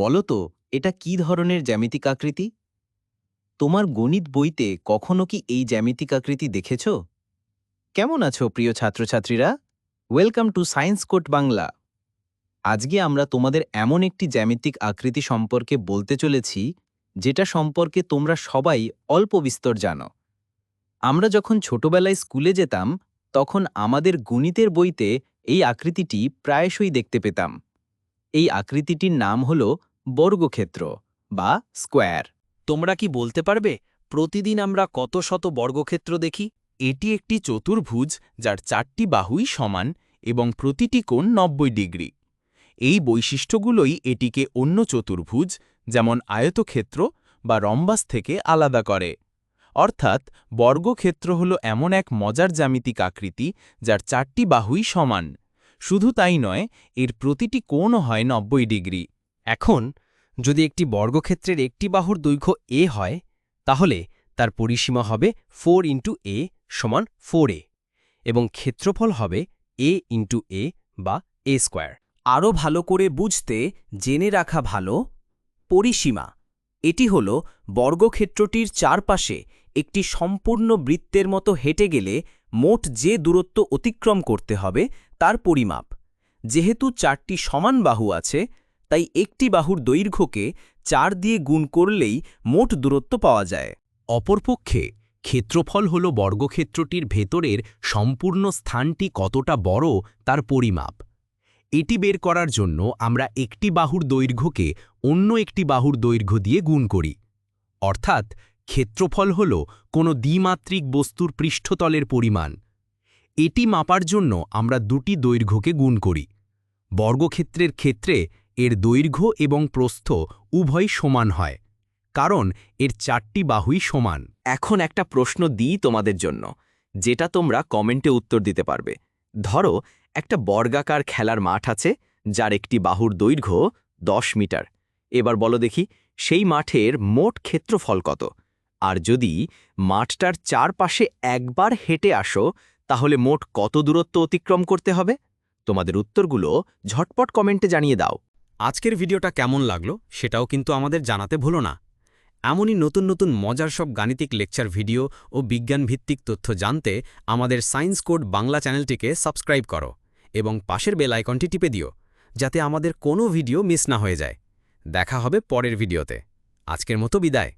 বলো তো এটা কি ধরনের জ্যামিতিক আকৃতি? তোমার গণিত বইতে কখনো কি এই জ্যামিতিক আকৃতি দেখেছ? কেমন আছো, প্রিয় ছাত্রছাত্রীরা? Welcome to science coat Bangla আজকে আমরা তোমাদের এমন একটি জ্যামিতিক আকৃতি সম্পর্কে বলতে চলেছি, যেটা সম্পর্কে তোমরা সবাই অল্প বিস্তর জানো। আমরা যখন ছোটবেলায় স্কুলে যেতাম, তখন আমাদের গণিতের বইতে এই আকৃতিটি প্রায়শই দেখতে পেতাম। এই আকৃতিটির নাম হল বর্গক্ষেত্র বা স্কোয়ার। তোমরা কি বলতে পারবে প্রতিদিন আমরা কত শত বর্গক্ষেত্র দেখি? এটি একটি চতুর্ভুজ যার চারটি বাহুই সমান এবং প্রতিটি কোণ নব্বই ডিগ্রি। এই বৈশিষ্ট্যগুলোই এটিকে অন্য চতুর্ভুজ, যেমন আয়তক্ষেত্র বা রম্বাস থেকে আলাদা করে। অর্থাৎ বর্গক্ষেত্র হল এমন এক মজার জ্যামিতিক আকৃতি যার চারটি বাহুই সমান। শুধু তাই নয়, এর প্রতিটি কোণও হয় নব্বই ডিগ্রি। এখন যদি একটি বর্গক্ষেত্রের একটি বাহুর দৈর্ঘ্য এ হয়, তাহলে তার পরিসীমা হবে ফোর ইন্টু এ সমান ফোর এ এবং ক্ষেত্রফল হবে এ ইন্টু এ বা এ স্কোয়ার আরও ভালো করে বুঝতে, জেনে রাখা ভালো, পরিসীমা। এটি হল বর্গক্ষেত্রটির চারপাশে একটি সম্পূর্ণ বৃত্তের মতো হেঁটে গেলে মোট যে দূরত্ব অতিক্রম করতে হবে তার পরিমাপ। যেহেতু চারটি সমান বাহু আছে তাই একটি বাহুর দৈর্ঘ্যকে চার দিয়ে গুণ করলেই মোট দূরত্ব পাওয়া যায়। অপরপক্ষে, ক্ষেত্রফল হল বর্গক্ষেত্রটির ভেতরের সম্পূর্ণ স্থানটি কতটা বড় তার পরিমাপ। এটি বের করার জন্য আমরা একটি বাহুর দৈর্ঘ্যকে অন্য একটি বাহুর দৈর্ঘ্য দিয়ে গুণ করি। অর্থাৎ, ক্ষেত্রফল হল কোনো দ্বিমাত্রিক বস্তুর পৃষ্ঠতলের পরিমাণ। এটি মাপার জন্য আমরা দুটি দৈর্ঘ্যকে গুণ করি। বর্গক্ষেত্রের ক্ষেত্রে এর দৈর্ঘ্য এবং প্রস্থ উভয় সমান হয়, কারণ এর চারটি বাহুই সমান। এখন একটা প্রশ্ন দিই তোমাদের জন্য, যেটা তোমরা কমেন্টে উত্তর দিতে পারবে। ধরো, একটা বর্গাকার খেলার মাঠ আছে, যার একটি বাহুর দৈর্ঘ্য দশ মিটার। এবার বলো দেখি, সেই মাঠের মোট ক্ষেত্রফল কত? আর যদি মাঠটার চারপাশে একবার হেঁটে আসো, তাহলে মোট কত দূরত্ব অতিক্রম করতে হবে? তোমাদের উত্তরগুলো ঝটপট কমেন্টে জানিয়ে দাও। আজকের ভিডিওটা কেমন লাগল সেটাও কিন্তু আমাদের জানাতে ভুলো না। এমনই নতুন নতুন মজার সব গাণিতিক লেকচার ভিডিও ও বিজ্ঞানভিত্তিক তথ্য জানতে আমাদের সায়েন্স কোড বাংলা চ্যানেলটিকে সাবস্ক্রাইব করো এবং পাশের বেল আইকনটি টিপে দিও, যাতে আমাদের কোনো ভিডিও মিস না হয়ে যায়। দেখা হবে পরের ভিডিওতে। আজকের মতো বিদায়।